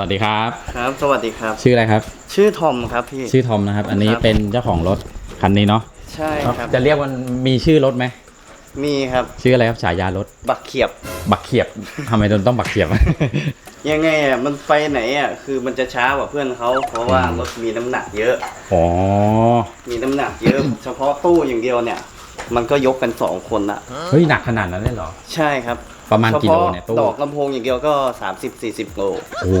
สวัสดีครับ ครับ สวัสดีครับ ชื่ออะไรครับ ชื่อทอมครับพี่ ชื่อทอมนะครับ อันนี้ครับ เป็นเจ้าของรถคันนี้เนาะใช่ครับ จะเรียกมันมีชื่อรถไหมมีครับ ชื่ออะไรครับฉายารถ บักเขียบ บักเขียบ ทำไมต้องบักเขียบ ยังไงอะ มันไปไหนอะ คือมันจะช้ากว่าเพื่อนเขาเพราะว่าอืมรถมีน้ำหนักเยอะ อ๋อ มีน้ำหนักเยอะ เฉพาะตู้อย่างเดียวเนี่ย มันก็ยกกันสองคนละเฮ้ยหนักขนาดนั้นเลยเหรอ ใช่ครับ ประมาณเฉกี่โลพาะเนี่ยตู้ดอกลำโพงอย่างเดียวก็ 30-40โลโอ้โห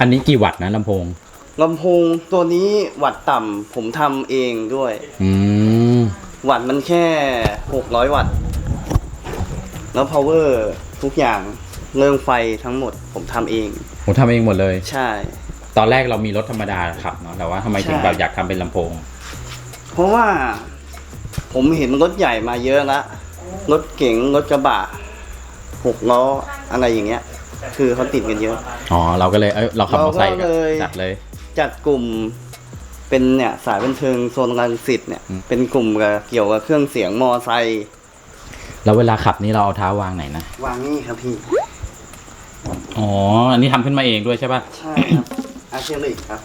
อันนี้กี่วัตต์นะลำโพงลำโพงตัวนี้วัดต่ำผมทำเองด้วยอืมวัดมันแค่ 600 วัตต์แล้ว power ทุกอย่างเรื่องไฟทั้งหมดผมทำเอง ผมทำเองหมดเลย ใช่ ตอนแรกเรามีรถธรรมดาขับเนาะแต่ว่าทำไมถึงใช่แบบอยากทำเป็นลำโพง เพราะว่าผมเห็นรถใหญ่มาเยอะละรถเก๋งรถกระบะ หกล้ออะไรอย่างเงี้ย คือเขาติดกันเยอะ อ๋อเราก็เลยเอ้ยเราขับมอเตอร์ไซค์เราก็เลย จัดเลย จัดกลุ่มเป็นเนี่ยสายบันเทิงโซนรังสิตเนี่ย อืม เป็นกลุ่มกับเกี่ยวกับเครื่องเสียงมอไซค์แล้วเวลาขับนี่เราเอาเท้าวางไหนนะ วางนี่ครับพี่ อ๋อ อันนี้ทำขึ้นมาเองด้วยใช่ป่ะ ใช่ครับอะคริลิกครับ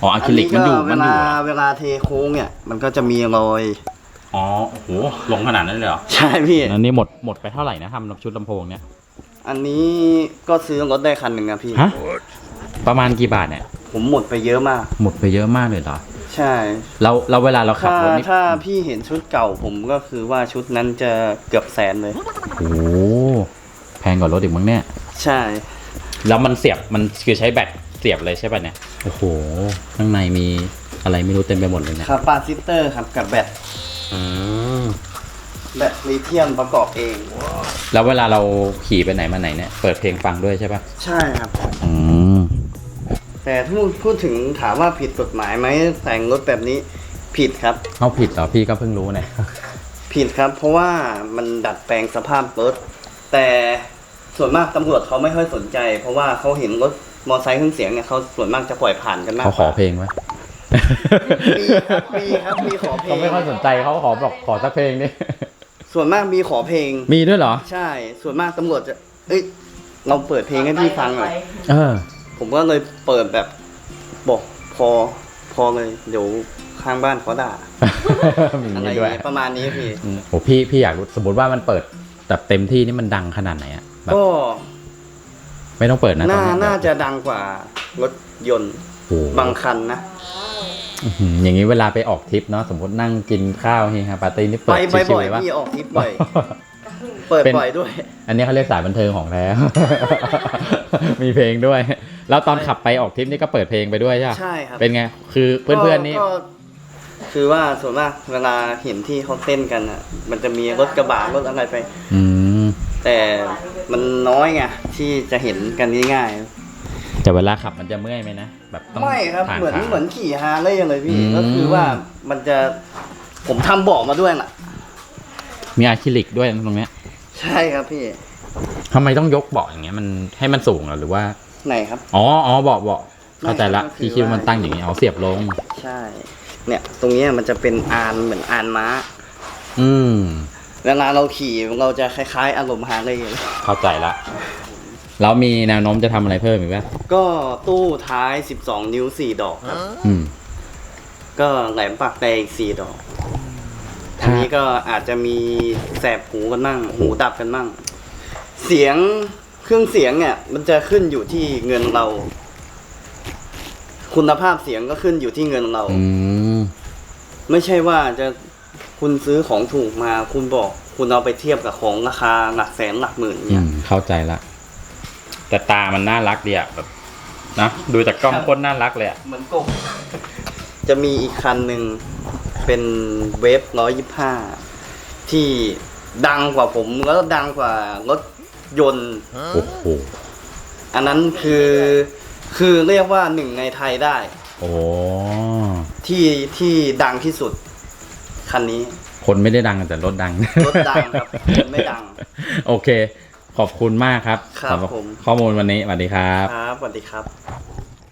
อ๋ออะคริลิกมันอยู่เวมันอยู่ลาเวลาเทโค้งเนี่ย มันก็จะมีรอย อ๋อโอ้โหลงขนาดนั้นเลยเหรอใช่พี่ อันนี้หมดหมดไปเท่าไหร่นะทำชุดลำโพงเนี่ยอันนี้ก็ซื้อรถได้คันหนึ่งนะพี่ ฮะประมาณกี่บาทเนี่ยผมหมดไปเยอะมาก หมดไปเยอะมากเลยเหรอใช่ เราเราเวลาเราขับถ้ารถนี่ถ้าพี่เห็นชุดเก่าผมก็คือว่าชุดนั้นจะเกือบแสนเลย โอ้โหแพงกว่ารถอีกมั้งเนี่ย ใช่ แล้วมันเสียบมันคือใช้แบตเสียบเลยใช่ป่ะเนี่ย โอ้โห ข้างในมีอะไรไม่รู้เต็มไปหมดเลยเนี่ยคาปาซิเตอร์ครับกับแบต อืมแบตลิเธียมประกอบเอง แล้วเวลาเราขี่ไปไหนมาไหนเนี่ย เปิดเพลงฟังด้วยใช่ป่ะใช่ครับ อืม แต่พูดพูดถึงถามว่าผิดกฎหมายไหมแต่งรถแบบนี้ผิดครับ เอาผิดเหรอพี่ก็เพิ่งรู้เนี่ย ผิดครับ เพราะว่ามันดัดแปลงสภาพรถ แต่ส่วนมากตำรวจเขาไม่ค่อยสนใจ เพราะว่าเขาเห็นรถมอไซค์เครื่องเสียงเนี่ยเขาส่วนมากจะปล่อยผ่านกันมากเขาขอเพลงไหม มีครับมีครับมีขอเพลงเขาไม่ค่อยสนใจเขาขอบอกขอสักเพลงนี่ ส่วนมากมีขอเพลง มีด้วยเหรอ ใช่ ส่วนมากตำรวจจะ เอ้ยเราเปิดเพลงให้พี่ฟังหน่อย เออ ผมก็เลยเปิดแบบบอกพอพอเลย เดี๋ยวข้างบ้านเขาด่ามีอะไรนี้ด้วยประมาณนี้พี่ อืมโอ้พี่พี่อยากรู้สมมติว่ามันเปิดแบบเต็มที่นี่มันดังขนาดไหนอะแบบก็ไม่ต้องเปิดนะตอนน่านี้น่าจะดังกว่ารถยนต์โอ้โหบางคันนะ อื้อหืออย่างนี้เวลาไปออกทริปเนาะสมมตินั่งกินข้าวเฮฮาปาร์ตี้นี่ไปเปิดไปชิวบ่ๆอยเลยปะพี่ออกทริปบ่อยเปิดเป็นบ่อยด้วย อันนี้เขาเรียกสายบันเทิงของแท้มีเพลงด้วย แล้วตอนขับไปออกทริปนี่ก็เปิดเพลงไปด้วยใช่ปะใช่ครับเป็นไง คือเพื่อนๆนี่ก็คือว่าส่วนมากเวลาเห็นที่เขาเต้นกันอะ มันจะมีรถกระบะรถอะไรไป อืมแต่มันน้อยไงที่จะเห็นกันง่าย แต่เวลาขับมันจะเมื่อยไหมนะแบบต้องๆไม่ครับทางเหมือนขา เหมือนขี่ฮาร์เลย์เลยพี่อืม ก็คือว่ามันจะผมทำเบาะมาด้วยน่ะ มีอะคริลิกด้วยตรงเนี้ยใช่ครับพี่ทำไมต้องยกเบาะอย่างเงี้ยมันให้มันสูงเหรอหรือว่า ไหนครับ อ๋ออ๋อเบาะเบาะเข้าใจละไม่ครับพี่คิดว่ามันตั้งอย่างงี้เอาเสียบลง ใช่ เนี่ย ตรงเนี้ยมันจะเป็นอานเหมือนอานม้า อืม เวลาเราขี่เราจะคล้ายๆ อารมณ์ฮาร์เลย์เลยเข้าใจละ แล้วมีแนวโน้มจะทำอะไรเพิ่มอีกไหมก็ตู้ท้าย 12 นิ้ว 4 ดอกครับ อืม ก็แหลมปากแดงอีก4ดอกถ้าอันนี้ก็อาจจะมีแสบหูกันมั่งหูดับกันมั่งเสียงเครื่องเสียงเนี่ย มันจะขึ้นอยู่ที่เงินเรา คุณภาพเสียงก็ขึ้นอยู่ที่เงินเรา อืม ไม่ใช่ว่าจะคุณซื้อของถูกมา คุณบอก คุณเอาไปเทียบกับของราคาหลักแสนหลักหมื่นอืเนี่ย ม เข้าใจละ แต่ตามันน่ารักดีอะแบบนะดูจากกล้องครับโคตรน่ารักเลยอะเหมือนกบจะมีอีกคันหนึ่งเป็นเวฟร้อยยี่ห้าที่ดังกว่าผมแล้วดังกว่ารถยนต์ โอ้โหอันนั้นคือคือเรียกว่าหนึ่งในไทยได้ โอ้ที่ที่ดังที่สุด คันนี้ คนไม่ได้ดังแต่รถดัง รถดังครับคนไม่ดัง โอเค ขอบคุณมากครับครับสำหรับผม ข้อมูลวันนี้สวัสดีครับ ครับสวัสดีครับ